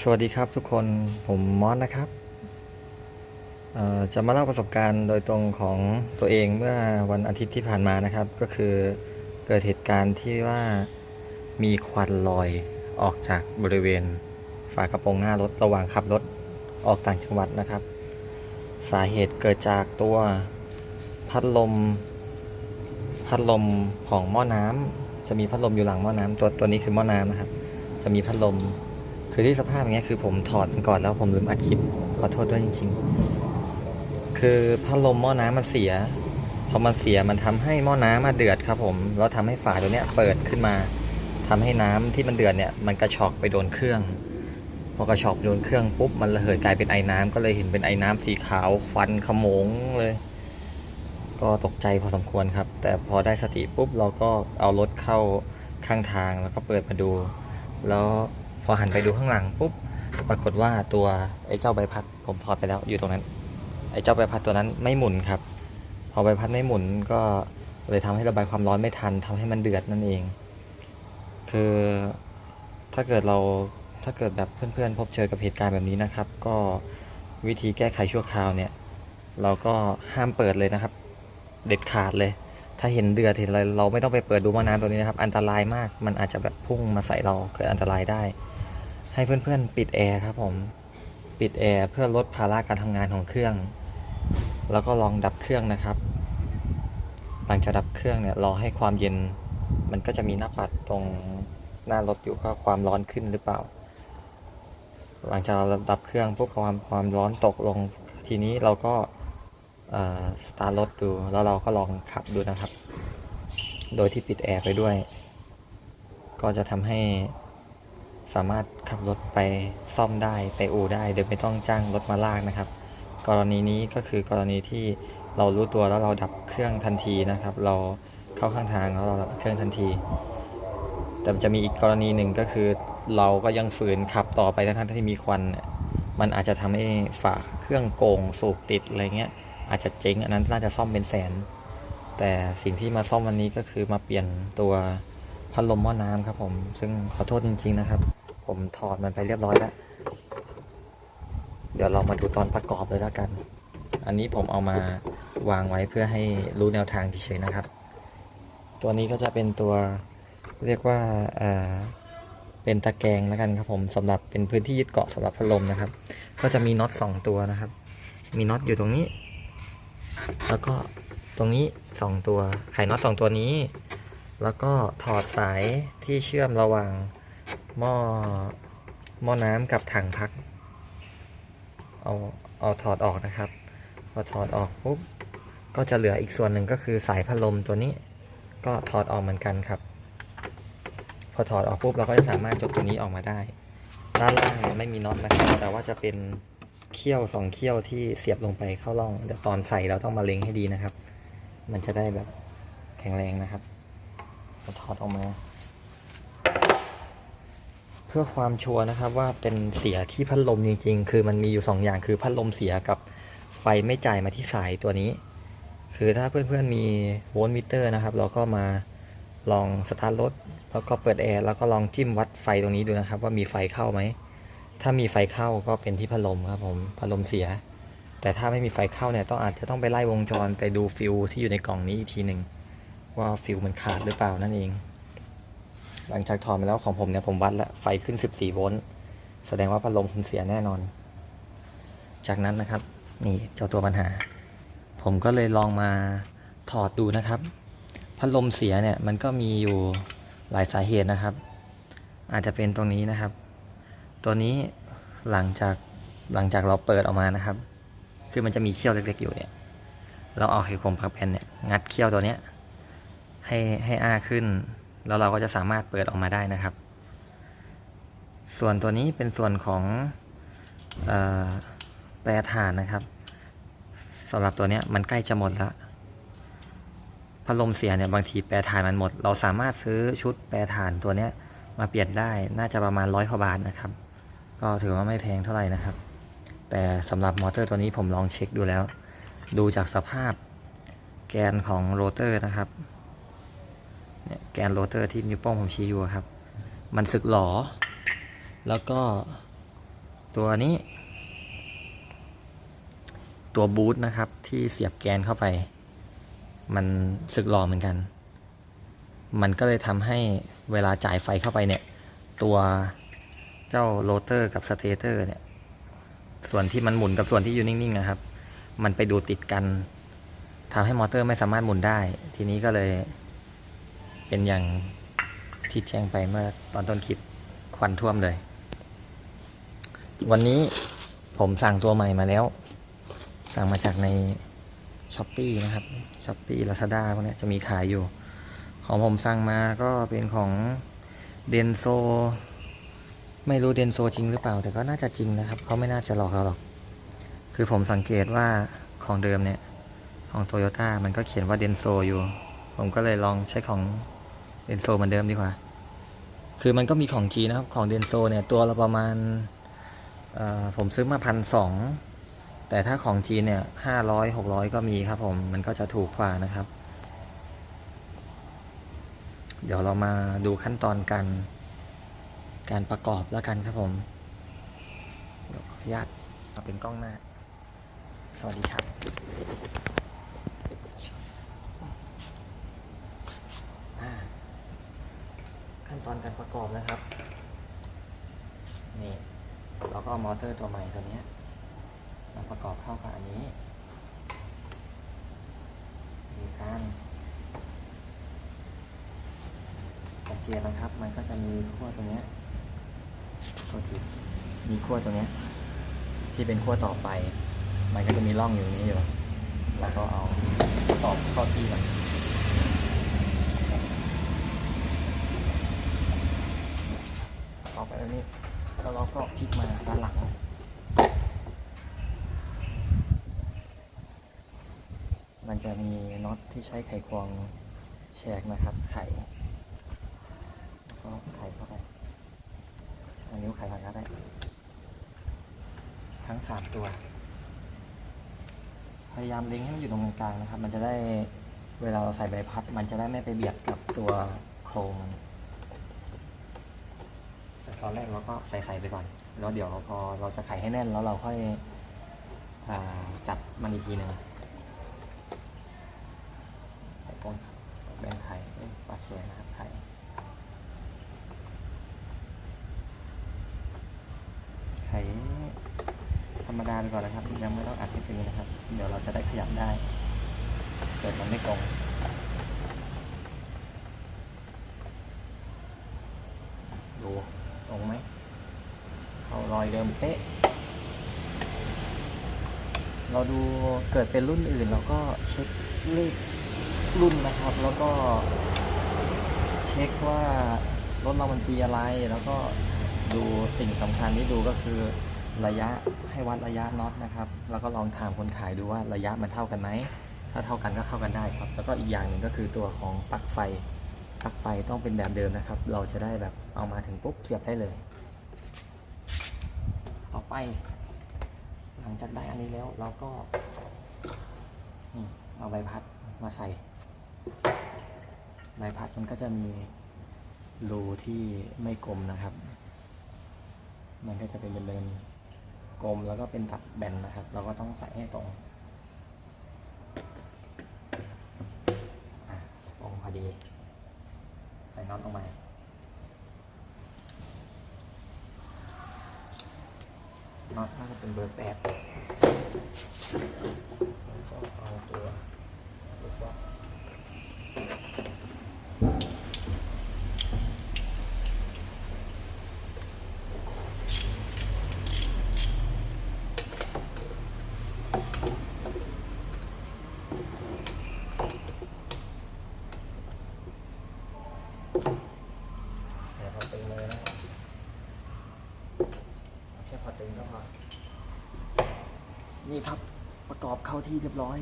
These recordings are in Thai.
สวัสดีครับทุกคนผมมอสนะครับ จะมาเล่าประสบการณ์โดยตรงของตัวเองเมื่อวันอาทิตย์ที่ผ่านมานะครับ ก็คือเกิดเหตุการณ์ที่ว่ามีควันลอยออกจากบริเวณฝากระโปรงหน้ารถระหว่างขับรถออกต่างจังหวัดนะครับ สาเหตุเกิดจากตัวพัดลม พัดลมของหม้อน้ำจะมีพัดลมอยู่หลังหม้อน้ำตัวตัวนี้คือหม้อน้ำนะครับ จะมีพัดลม คือที่สภาพอย่างเงี้ยคือผมถอดมันก่อนแล้วผมลืมอัดคลิปขอโทษด้วยจริงๆ คือพัดลมหม้อน้ำมันเสีย พอมันเสียมันทำให้หม้อน้ำมาเดือดครับ ผมแล้วทำให้ฝาตัวเนี้ยเปิดขึ้นมาทำให้น้ำที่มันเดือดเนี่ยมันกระชอกไปโดนเครื่อง พอกระชอกโดนเครื่องปุ๊บมันระเหยกลายเป็นไอ้น้ำก็เลยเห็นเป็นไอ้น้ำสีขาวควันขโมงเลย ก็ตกใจพอสมควรครับ แต่พอได้สติปุ๊บเราก็เอารถเข้าข้างทางแล้วก็เปิดมาดู แล้ว พอหันไปดูข้างหลังปุ๊บปรากฏว่าตัวไอ้เจ้าใบพัด ผมถอดไปแล้วอยู่ตรงนั้น ไอ้เจ้าใบพัดตัวนั้นไม่หมุนครับ พอใบพัดไม่หมุนก็เลยทำให้ระบายความร้อนไม่ทันทำให้มันเดือดนั่นเอง คือถ้าเกิดเราถ้าเกิดแบบเพื่อนๆ พบเจอกับเหตุการณ์แบบนี้นะครับ ก็วิธีแก้ไขชั่วคราวเนี่ย เราก็ห้ามเปิดเลยนะครับ เด็ดขาดเลย ถ้าเห็นเดือดเห็นอะไรเราไม่ต้องไปเปิดดูม้อน้ำตัวนี้นะครับ อันตรายมากมันอาจจะแบบพุ่งมาใส่เราเกิดอันตรายได้ ให้เพื่อนๆ ปิดแอร์ครับผม ปิดแอร์เพื่อลดภาระการทำงานของเครื่อง แล้วก็ลองดับเครื่องนะครับ หลังจากดับเครื่องเนี่ยรอให้ความเย็น มันก็จะมีหน้าปัดตรงหน้ารถอยู่ว่าความร้อนขึ้นหรือเปล่า หลังจากเราดับเครื่องปุ๊บความความร้อนตกลง ทีนี้เราก็สตาร์ทรถดู แล้วเราก็ลองขับดูนะครับ โดยที่ปิดแอร์ไปด้วย ก็จะทำให้ สามารถขับรถไปซ่อมได้ไปอู่ได้โดยไม่ต้องจ้างรถมาลากนะครับ กรณีนี้ก็คือกรณีที่เรารู้ตัวแล้วเราดับเครื่องทันทีนะครับ เราเข้าข้างทางแล้วเราดับเครื่องทันที แต่จะมีอีกกรณีหนึ่งก็คือ เราก็ยังฝืนขับต่อไปทั้งที่มีควัน มันอาจจะทำให้ฝาเครื่องโกงสูบติดอะไรเงี้ยอาจจะเจ๊งอันนั้นน่าจะซ่อมเป็นแสน แต่สิ่งที่มาซ่อมวันนี้ก็คือมาเปลี่ยนตัว พัดลมหม้อน้ำครับผม ซึ่งขอโทษจริง ๆ นะครับ ผมถอดมันไปเรียบร้อยแล้ว เดี๋ยวเรามาดูตอนประกอบเลยแล้วกัน อันนี้ผมเอามาวางไว้เพื่อให้รู้แนวทางเฉยๆนะครับ ตัวนี้ก็จะเป็นตัวเรียกว่าอ่าเป็นตะแกรงแล้วกันครับผมสำหรับเป็นพื้นที่ยึดเกาะสำหรับพัดลมนะครับ ก็จะมีน็อตสองตัวนะครับ มีน็อตอยู่ตรงนี้ แล้วก็ตรงนี้สองตัวไขน็อตสองตัวนี้ แล้วก็ถอดสายที่เชื่อมระหว่างหม้อหม้อน้ำกับถังพัก เอาเอาถอดออกนะครับ พอถอดออกปุ๊บก็จะเหลืออีกส่วนหนึ่งก็คือสายพัดลมตัวนี้ ก็ถอดออกเหมือนกันครับ พอถอดออกปุ๊บเราก็จะสามารถยกตัวนี้ออกมาได้ ด้านล่างเนี่ยไม่มีน็อตนะครับ แต่ว่าจะเป็นเขี้ยวสองเขี้ยวที่เสียบลงไปเข้าร่องเดี๋ยวตอนใส่เราต้องมาเล็งให้ดีนะครับ มันจะได้แบบแข็งแรงนะครับ เราถอดออกมา เพื่อความชัวร์นะครับว่าเป็นเสียที่พัดลมจริงๆ คือมันมีอยู่สองอย่างคือพัดลมเสียกับไฟไม่จ่ายมาที่สายตัวนี้ คือถ้าเพื่อนๆมีโวลต์มิเตอร์นะครับ เราก็มาลองสตาร์ทรถแล้วก็เปิดแอร์แล้วก็ลองจิ้มวัดไฟตรงนี้ดูนะครับ ว่ามีไฟเข้าไหมถ้ามีไฟเข้าก็เป็นที่พัดลมครับผมพัดลมเสีย แต่ถ้าไม่มีไฟเข้าเนี่ยต้องอาจจะต้องไปไล่วงจรไปดูฟิวที่อยู่ในกล่องนี้อีกทีหนึ่ง ว่าฟิวมันขาดหรือเปล่านั่นเอง หลังจากถอดมาแล้วของผมเนี่ยผมวัดแล้วไฟขึ้น 14 โวลต์แสดงว่าพัดลมคุณเสียแน่นอน จากนั้นนะครับ นี่เจ้าตัวปัญหา ผมก็เลยลองมาถอดดูนะครับ พัดลมเสียเนี่ยมันก็มีอยู่หลายสาเหตุนะครับ อาจจะเป็นตรงนี้นะครับ ตัวนี้หลังจากหลังจากเราเปิดออกมานะครับ คือมันจะมีเขี้ยวเล็กๆอยู่เนี่ย เราเอาไขควงพักแผ่นเนี่ยงัดเขี้ยวตัวเนี้ย ให้ให้อ้าขึ้น แล้วเราก็จะสามารถเปิดออกมาได้นะครับ ส่วนตัวนี้เป็นส่วนของอแปรฐานนะครับสำหรับตัวนี้มันใกล้จะหมดแล้วพัดลมเสียเนี่ยบางทีแปรฐานมันหมด เราสามารถซื้อชุดแปรฐานตัวเนี้ยมาเปลี่ยนได้น่าจะประมาณร้อยกว่าบาทนะครับ ก็ถือว่าไม่แพงเท่าไหร่นะครับ แต่สำหรับมอเตอร์ตัวนี้ผมลองเช็คดูแล้ว ดูจากสภาพแกนของโรเตอร์นะครับ เนี่ยแกนโรเตอร์ที่นิ้วโป้งผมชี้อยู่ครับ มันสึกหลอ แล้วก็ตัวนี้ ตัวบูทนะครับ ที่เสียบแกนเข้าไป มันสึกหรอเหมือนกัน มันก็เลยทำให้เวลาจ่ายไฟเข้าไปเนี่ย ตัวเจ้าโรเตอร์กับสเตเตอร์เนี่ย ส่วนที่มันหมุนกับส่วนที่อยู่นิ่งๆนะครับ มันไปดูติดกันทำให้มอเตอร์ไม่สามารถหมุนได้ ทีนี้ก็เลย เป็นอย่างที่แจ้งไปเมื่อตอนต้นคลิปควันท่วมเลย วันนี้ผมสั่งตัวใหม่มาแล้ว สั่งมาจากในช้อปปีนะครับช้อปปี้ลาซาด้าพวกนี้จะมีขายอยู่ ของผมสั่งมาก็เป็นของเดนโซ ไม่รู้เดนโซจริงหรือเปล่า แต่ก็น่าจะจริงนะครับ เขาไม่น่าจะหลอกเราหรอก คือผมสังเกตว่าของเดิมเนี่ย ของโตโยต้ามันก็เขียนว่าเดนโซอยู่ ผมก็เลยลองใช้ของ เดนโซเหมือนเดิมดีกว่า คือมันก็มีของจีนนะครับ ของเดนโซเนี่ยตัวละประมาณผมซื้อมาพันสองแต่ถ้าของจีนเนี่ยห้าร้อยหกร้อยก็มีครับผม มันก็จะถูกกว่านะครับ เดี๋ยวเรามาดูขั้นตอนการการประกอบแล้วกันครับผมเดี๋ยวขออนุญาตมาเป็นกล้องหน้า สวัสดีครับ อ่า ขั้นตอนการประกอบนะครับ นี่ เราก็เอามอเตอร์ตัวใหม่ตัวนี้มาประกอบเข้ากับอันนี้มีการสังเกตนะครับ มันก็จะมีขั้วตรงเนี้ตัวทีมีขั้วตรงเนี้ที่เป็นขั้วต่อไฟ มันก็จะมีร่องอยู่นี้อยู่ แล้วก็เอาตอกเข้าที่มันต่อไป แบบนี้ แล้วเราก็พลิกมาด้านหลัง มันจะมีน็อตที่ใช้ไขควงแฉกนะครับ ไขแล้วก็ไขเข้าไปเอานิ้วไขผ่านก็ได้ ทั้งสามตัว พยายามเล็งให้มันอยู่ตรงกลางนะครับ มันจะได้เวลาเราใส่ใบพัด มันจะได้ไม่ไปเบียดกับตัวโครงมัน ตอนแรกเราก็ใส่ใส่ๆไปก่อน แล้วเดี๋ยวพอเราจะไขให้แน่นแล้วเราค่อยอจับมันอีกทีหนึ่งไขก้นแบ่งไข่ปลาเชียนะครับไข่ไข่ธรรมดาไปก่อนนะครับยังไม่ต้องอัดให้ตึงนะครับ เดี๋ยวเราจะได้ขยับได้เกิดมันไม่ตรงดูตรงไหม เข้า รอยเดิมเป๊ะ เราดูเกิดเป็นรุ่นอื่นเราก็เช็คเลขรุ่นนะครับ แล้วก็เช็คว่ารถเรามันปีอะไร แล้วก็ดูสิ่งสำคัญที่ดูก็คือระยะให้วัดระยะน็อตนะครับ แล้วก็ลองถามคนขายดูว่าระยะมันเท่ากันไหม ถ้าเท่ากันก็เข้ากันได้ครับ แล้วก็อีกอย่างหนึ่งก็คือตัวของปลั๊กไฟ ปลั๊กไฟต้องเป็นแบบเดิมนะครับ เราจะได้แบบเอามาถึงปุ๊บเสียบได้เลย ต่อไป หลังจากได้อันนี้แล้วเราก็เอาใบพัดมาใส่ ใบพัดมันก็จะมีรูที่ไม่กลมนะครับ มันก็จะเป็นเดินกลมแล้วก็เป็นตัดแบนนะครับ เราก็ต้องใส่ให้ตรงตรงพอดี ใส่น็อตลงไป น็อตน่าจะเป็นเบอร์แปดแล้วก็เอาตัวลูกบอล เดี๋ยวพอตึงเลยนะครับแค่พอตึงก็พอ นี่ครับประกอบเข้าที่เรียบร้อย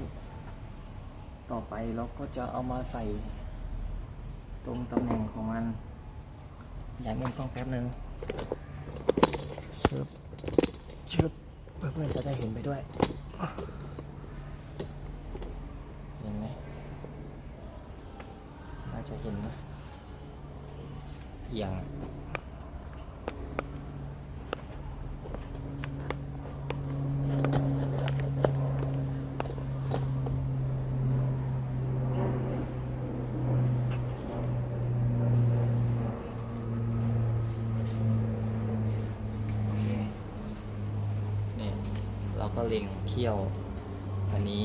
ต่อไปเราก็จะเอามาใส่ ตรงตำแหน่งของมันอยากเล่นกล้องแป๊บหนึ่งชึบชึบเพื่อนๆจะได้เห็นไปด้วยเห็นไหมน่าจะเห็นนะเอียงอะ ก็เล็งเขี้ยว อันนี้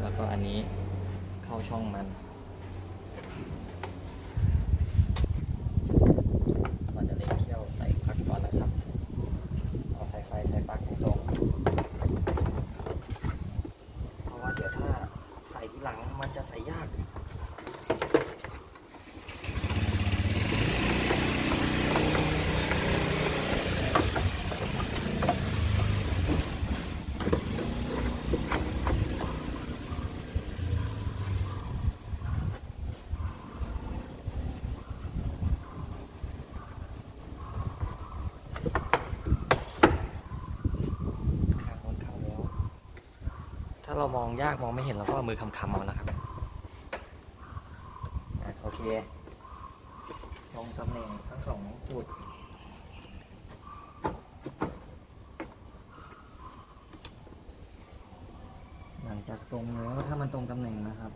แล้วก็อันนี้เข้าช่องมัน ก่อนจะเล็งเขี้ยวใส่ปลั๊กก่อนนะครับ เอาสายไฟใส่ปลั๊กให้ตรง เพราะว่าเดี๋ยวถ้าใส่ทีหลังมันจะใส่ยาก ข้างโน้นเข้าแล้ว ถ้า เรามองยากมองไม่เห็นเราก็เอามือคำๆเอานะครับอะโอเคลงตำแหน่งทั้งสองจุดหลังจากตรงแล้วถ้ามันตรงตำแหน่งนะครับ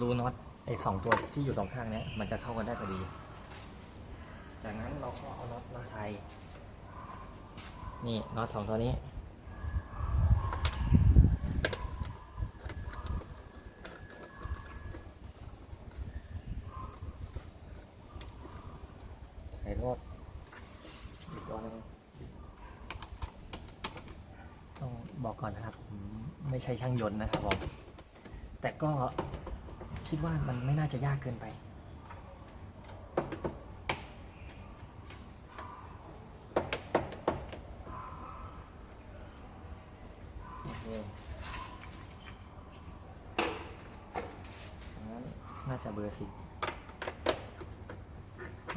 รูน็อตไอ้สองตัวที่อยู่สองข้างเนี้ยมันจะเข้ากันได้พอดี จากนั้นเราก็เอาน็อตมาใส่นี่น็อตสองตัวนี้ ใส่รถอีกตัวหนึงต้องบอ ก่อนนะครับผมไม่ใช่ช่างยนต์นะครับผมแต่ก็คิดว่ามันไม่น่าจะยากเกินไป น่าจะเบอร์สิ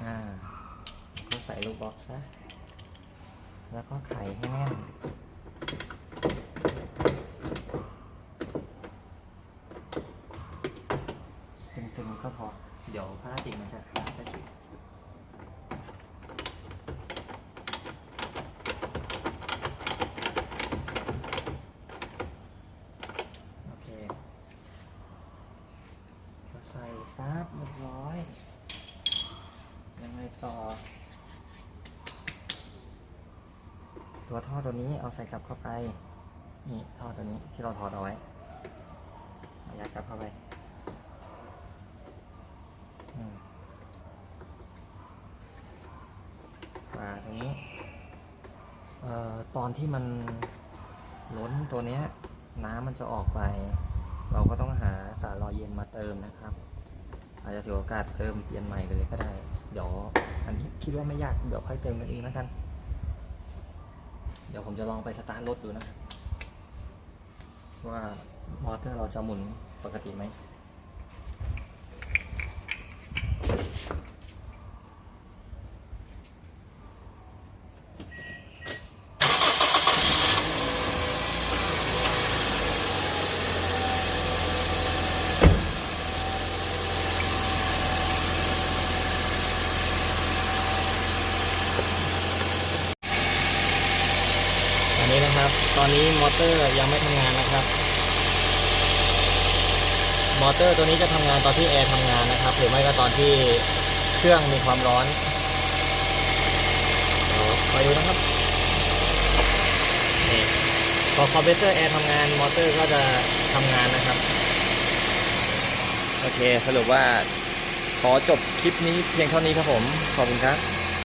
อ่าก็ใส่ลูกบล็อกซะ แล้วก็ไข่ให้แน่น ตึงๆก็พอ เดี๋ยวพลาสติกมันจะขาดก็สิโอเคพอใส่ปั๊บเรียบร้อย ยังไงต่อ ตัวท่อตัวนี้เอาใส่กลับเข้าไป นี่ท่อตัวนี้ที่เราถอดเอาไว้เอายัดกลับเข้าไปอืมมา ตรงนี้เอ่อตอนที่มันล้นตัวเนี้ยน้ำมันจะออกไป เราก็ต้องหาสารรอเย็นมาเติมนะครับ อาจจะเสียโอกาสเติมเปลี่ยนใหม่ไปเลยก็ได้ เดี๋ยวอันที่คิดว่าไม่ยากเดี๋ยวค่อยเติมกันเองแล้วกัน เดี๋ยวผมจะลองไปสตาร์ทรถดูนะ ว่ามอเตอร์เราจะหมุนปกติไหม อั นะครับ ตอนนี้มอเตอร์ยังไม่ทำงานนะครับ มอเตอร์ตัวนี้จะทำงานตอนที่แอร์ทำงานนะครับ หรือไม่ก็ตอนที่เครื่องมีความร้อนเดี๋ยวคอยดูนะครับนี่พอคอมเพรสเซอร์แอร์ทำงานมอเตอร์ก็จะทำงานนะครับ โอเค สรุปว่าขอจบคลิปนี้เพียงเท่านี้ครับผม ขอบคุณครับ